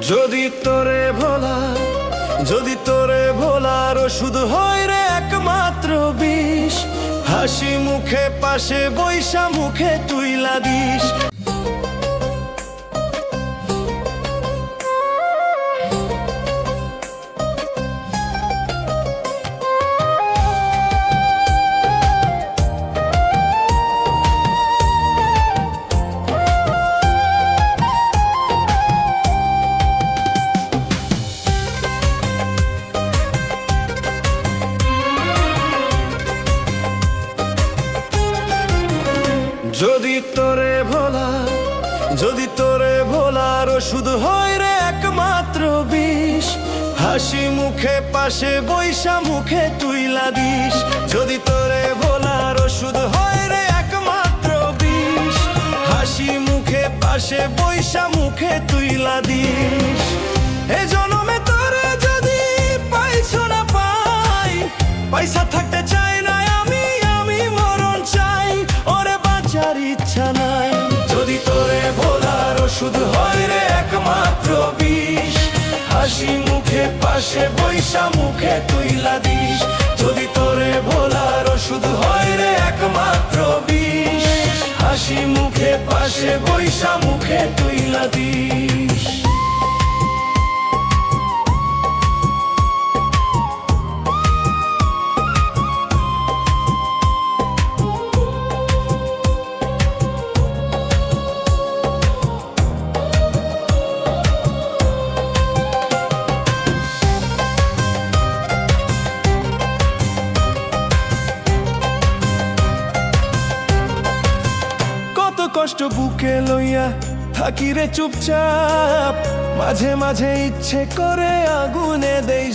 যদি তোরে ভোলা, যদি তোরে ভোলার ওষুধ হয় রে একমাত্র বিষ, হাসি মুখে, পাশে বৈশা মুখে তুই দিস। যদি তোরে ভোলা, যদি তোরে ভোলার ওষুধ হয় রে একমাত্র বিষ। হাসি মুখে, পাশে বৈশা মুখে তুইলা দিস যদি তোরে ভোলার ওষুধ হয় রে একমাত্র বিষ। হাসি মুখে, পাশে বৈশা মুখে তুইলা দিস এ জনমে তোরে যদি পাইছো না পাই, পয়সা থাকতে ওষুধ হয় রে একমাত্র বিষ। হাসি মুখে, পাশে বৈশা মুখে তুইলা দিস। যদি তোরে ভোলার ওষুধ হয় রে একমাত্র বিষ। হাসি মুখে, পাশে বৈশা মুখে তুইলা দিস। কষ্ট বুকে লইয়া থাকি রে চুপচাপ মাঝে মাঝে ইচ্ছে করে আগুনে দেই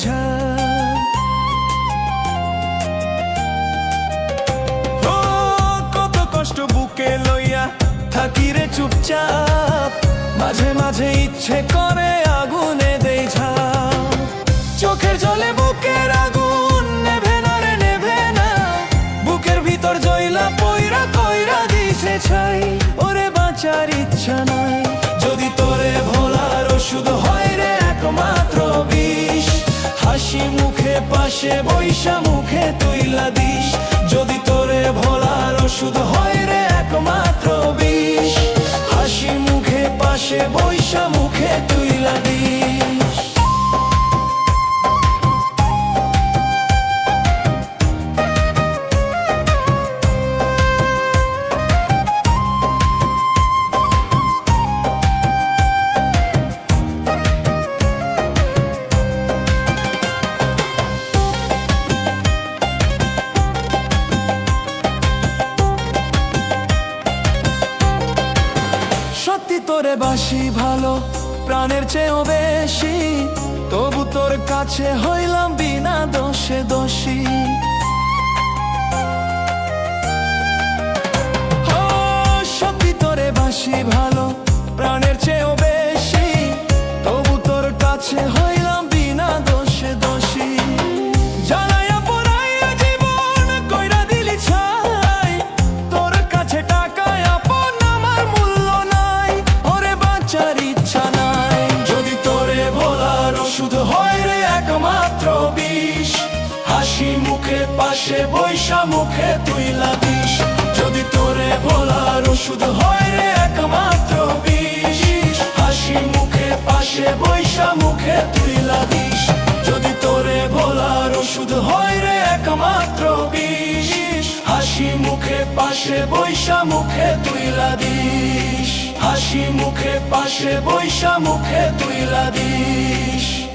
ও, কত কষ্ট বুকে লইয়া থাকি রে চুপচাপ মাঝে মাঝে ইচ্ছে করে আগুনে হাসি মুখে, পাশে বৈশা মুখে তুইলা দিস। যদি তোরে ভোলার ওষুধ হয় রে একমাত্র বিষ। তোরে বাসি ভালো প্রাণের চেয়েও বেশি। তবু তোর কাছে হইলাম বিনা দোষে দোষী। পাশে বৈশা মুখে তুইলা দিস যদি তোরে ভোলার ওষুধ হয় রে একমাত্র বিষ। হাসি মুখে পাশে বৈশা মুখে তুইলা দিস যদি তোরে ভোলার ওষুধ হয় রে একমাত্র বিষ। হাসি মুখে পাশে বৈশা মুখে তুই দিস হাসি মুখে পাশে বৈশা মুখে তুই দিস